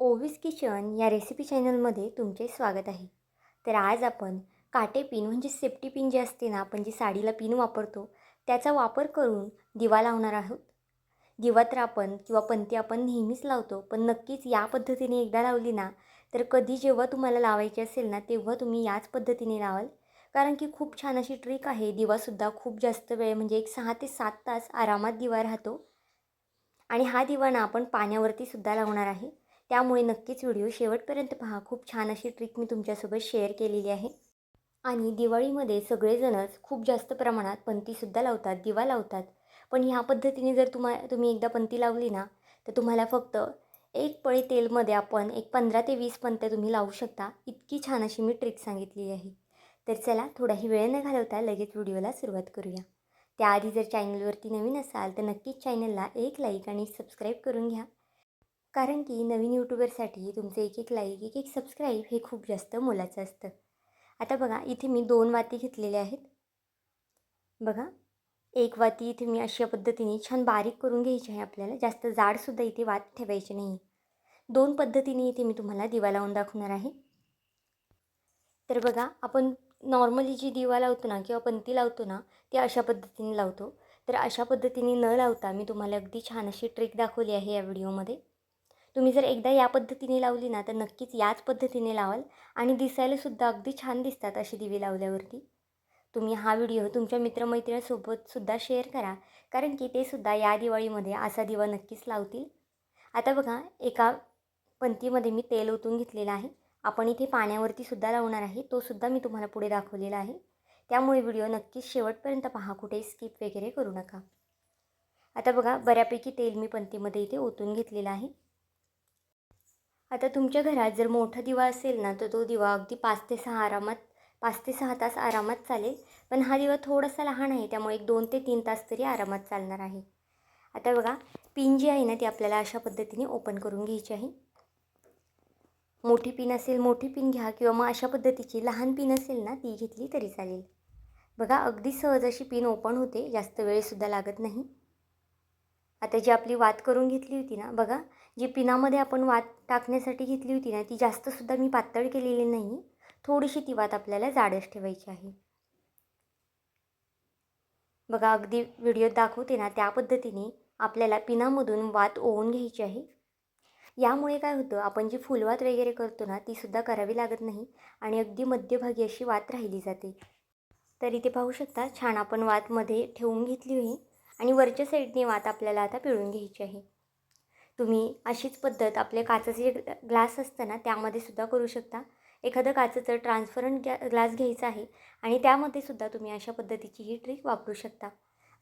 ओवीस kitchen या recipe चॅनलमध्ये तुमचे स्वागत आहे. तर आज आपण काटे पिन म्हणजे सेफ्टी पिन जे असते ना आपण जी साडीला पिन वापरतो त्याचा वापर करून दिवा लावणार आहोत. दिवा तर आपण किंवा पंती आपण नेहमीच लावतो पण नक्कीच या पद्धतीने एकदा लावली ना तर कधी जेव्हा तुम्हाला लावायची असेल ना तेव्हा तुम्ही याच पद्धतीने लावाल. कारण की खूप छान अशी ट्रिक आहे दिवासुद्धा खूप जास्त वेळ म्हणजे एक सहा ते सात तास आरामात दिवा राहतो. आणि हा दिवा ना आपण पाण्यावरतीसुद्धा लावणार आहे. त्यामुळे नक्कीच व्हिडिओ शेवटपर्यंत पहा. खूप छान अशी ट्रिक मी तुमच्यासोबत शेअर केलेली आहे. आणि दिवाळीमध्ये सगळेजणच खूप जास्त प्रमाणात पंतीसुद्धा लावतात दिवा लावतात. पण ह्या पद्धतीने जर तुम्हा तुम्ही एकदा पंती लावली ना तर तुम्हाला फक्त एक पळी तेलमध्ये आपण एक पंधरा ते वीस पंत्या तुम्ही लावू शकता. इतकी छान अशी मी ट्रिक सांगितली आहे. तर चला थोडाही वेळ न घालवता लगेच व्हिडिओला सुरुवात करूया. त्याआधी जर चॅनलवरती नवीन असाल तर नक्कीच चॅनलला एक लाईक आणि सबस्क्राईब करून घ्या. कारण की नवीन यूट्यूबरसाठी तुमचं एक एक लाईक एक एक सबस्क्राईब हे खूप जास्त मोलाचं असतं. आता बघा इथे मी दोन वाती घेतलेल्या आहेत. बघा एक वाती इथे मी अशा पद्धतीने छान बारीक करून घ्यायची आहे आपल्याला. जास्त जाडसुद्धा इथे वात ठेवायची नाही. दोन पद्धतीने इथे मी तुम्हाला दिवा लावून दाखवणार आहे. तर बघा आपण नॉर्मली जी दिवा लावतो ना किंवा पंती लावतो ना ती अशा पद्धतीने लावतो. तर अशा पद्धतीने न लावता मी तुम्हाला अगदी छान अशी ट्रिक दाखवली आहे या व्हिडिओमध्ये तुम्ही जर एकदा या पद्धतीने लावली ना तर नक्कीच याच पद्धतीने लावाल आणि दिसायलासुद्धा अगदी छान दिसतात अशी दिवे लावल्यावरती. तुम्ही हा व्हिडिओ तुमच्या मित्रमैत्रिणीसोबतसुद्धा शेअर करा कारण की ते सुद्धा या दिवाळीमध्ये असा दिवा नक्कीच लावतील. आता बघा एका पंथीमध्ये मी तेल ओतून घेतलेलं आहे. आपण इथे पाण्यावरती सुद्धा लावणार आहे. तो सुद्धा मी तुम्हाला पुढे दाखवलेला आहे. त्यामुळे व्हिडिओ नक्कीच शेवटपर्यंत पहा कुठे स्किप वगैरे करू नका. आता बघा बऱ्यापैकी तेल मी पंथीमध्ये इथे ओतून घेतलेलं आहे. आता तुमच्या घरात जर मोठा दिवा असेल ना तर तो दिवा अगदी पाच ते सहा आरामात पाच ते सहा तास आरामात चालेल. पण हा दिवा थोडासा लहान आहे त्यामुळे एक दोन ते तीन तास तरी आरामात चालणार आहे. आता बघा पिन जी आहे ना ती आपल्याला अशा पद्धतीने ओपन करून घ्यायची आहे. मोठी पिन असेल मोठी पिन घ्या किंवा मग अशा पद्धतीची लहान पिन असेल ना ती घेतली तरी चालेल. बघा अगदी सहज अशी पिन ओपन होते जास्त वेळसुद्धा लागत नाही. आता जी आपली वात करून घेतली होती ना बघा जी पिनामध्ये आपण वात टाकण्यासाठी घेतली होती ना ती जास्तसुद्धा मी पातळ केलेली नाही. थोडीशी ती वात आपल्याला जाडच ठेवायची आहे. बघा अगदी व्हिडिओत दाखवते ना त्या पद्धतीने आपल्याला पिनामधून वात ओवून घ्यायची आहे. यामुळे काय होतं आपण जी फुलवात वगैरे करतो ना तीसुद्धा करावी लागत नाही आणि अगदी मध्यभागी अशी वात राहिली जाते. तर इथे पाहू शकता छान आपण वातमध्ये ठेवून घेतली आहे आणि वरच्या साईडने वात आपल्याला आता पिळून घ्यायची आहे. तुम्ही अशीच पद्धत आपले काचाचे जे ग्लास असतं ना त्यामध्ये सुद्धा करू शकता. एखादं काचेचं ट्रान्सफरंट गॅ ग्लास घ्यायचा आहे आणि त्यामध्ये सुद्धा तुम्ही अशा पद्धतीची ही ट्रिक वापरू शकता.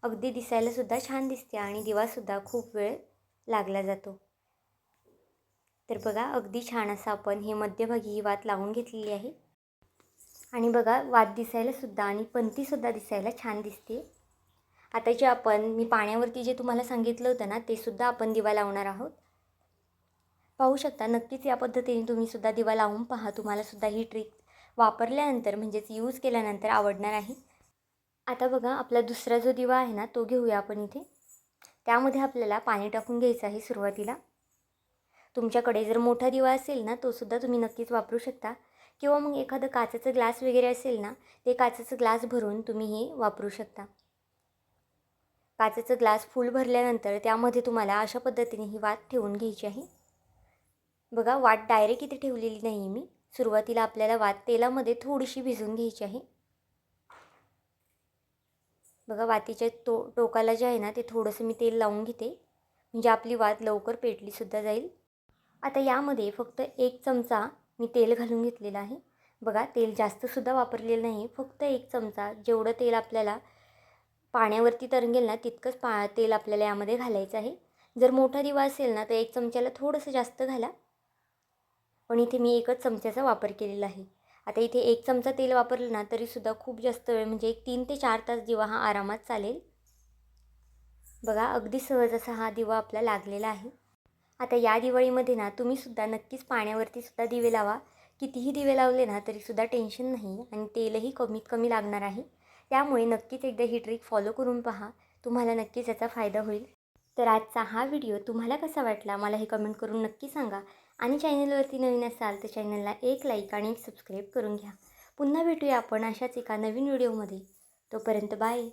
अगदी दिसायलासुद्धा छान दिसते आणि दिवासुद्धा खूप वेळ लागला जातो. तर बघा अगदी छान असं आपण हे मध्यभागी ही वात लावून घेतलेली आहे. आणि बघा वात दिसायलासुद्धा आणि पंथीसुद्धा दिसायला छान दिसते. आता जे आपण मी पाण्यावरती जे तुम्हाला सांगितलं होतं ना ते सुद्धा आपण दिवा लावणार आहोत. पाहू शकता नक्कीच या पद्धतीने तुम्ही सुद्धा दिवा लावून पहा. तुम्हालासुद्धा ही ट्रिक वापरल्यानंतर म्हणजेच यूज केल्यानंतर आवडणार आहे. आता बघा आपला दुसरा जो दिवा आहे ना तो घेऊया आपण इथे. त्यामध्ये आपल्याला पाणी टाकून घ्यायचं आहे सुरुवातीला. तुमच्याकडे जर मोठा दिवा असेल ना तोसुद्धा तुम्ही नक्कीच वापरू शकता. किंवा मग एखादं काचेचं ग्लास वगैरे असेल ना ते काचेचं ग्लास भरून तुम्ही हे वापरू शकता. काचेचं ग्लास फुल भरल्यानंतर त्यामध्ये तुम्हाला अशा पद्धतीने ही वात ठेवून घ्यायची आहे. बघा वाट डायरेक्ट इथे ठेवलेली नाही मी. सुरुवातीला आपल्याला वात तेलामध्ये थोडीशी भिजून घ्यायची आहे. बघा वातीच्या तो टोकाला जे आहे ना ते थोडंसं मी तेल लावून घेते. म्हणजे आपली वात लवकर पेटलीसुद्धा जाईल. आता यामध्ये फक्त एक चमचा मी तेल घालून घेतलेला आहे. बघा तेल जास्तसुद्धा वापरलेलं नाही फक्त एक चमचा जेवढं तेल आपल्याला पाण्यावरती तरंगेल ना तितकंच पा तेल आपल्याला यामध्ये घालायचं आहे. जर मोठा दिवा असेल ना तर एक चमच्याला थोडंसं जास्त घाला. पण इथे मी एकच चमच्याचा वापर केलेला आहे. आता इथे एक चमचा तेल वापरलं ना तरीसुद्धा खूप जास्त वेळ म्हणजे एक तीन ते चार तास दिवा हा आरामात चालेल. बघा अगदी सहज असा हा दिवा आपला लागलेला आहे. आता या दिवाळीमध्ये ना तुम्हीसुद्धा नक्कीच पाण्यावरती सुद्धा दिवे लावा. कितीही दिवे लावले ना तरीसुद्धा टेन्शन नाही आणि तेलही कमीत कमी लागणार आहे. त्यामुळे नक्कीच एकदा ही ट्रिक फॉलो करून पहा. तुम्हाला नक्कीच याचा फायदा होईल. तर आजचा हा व्हिडिओ तुम्हाला कसा वाटला? मला हे कमेंट करून नक्की सांगा. आणि चॅनलवरती नवीन असाल तर चॅनलला एक लाईक आणि एक सबस्क्राईब करून घ्या. पुन्हा भेटूया आपण अशाच एका नवीन व्हिडिओमध्ये तोपर्यंत बाय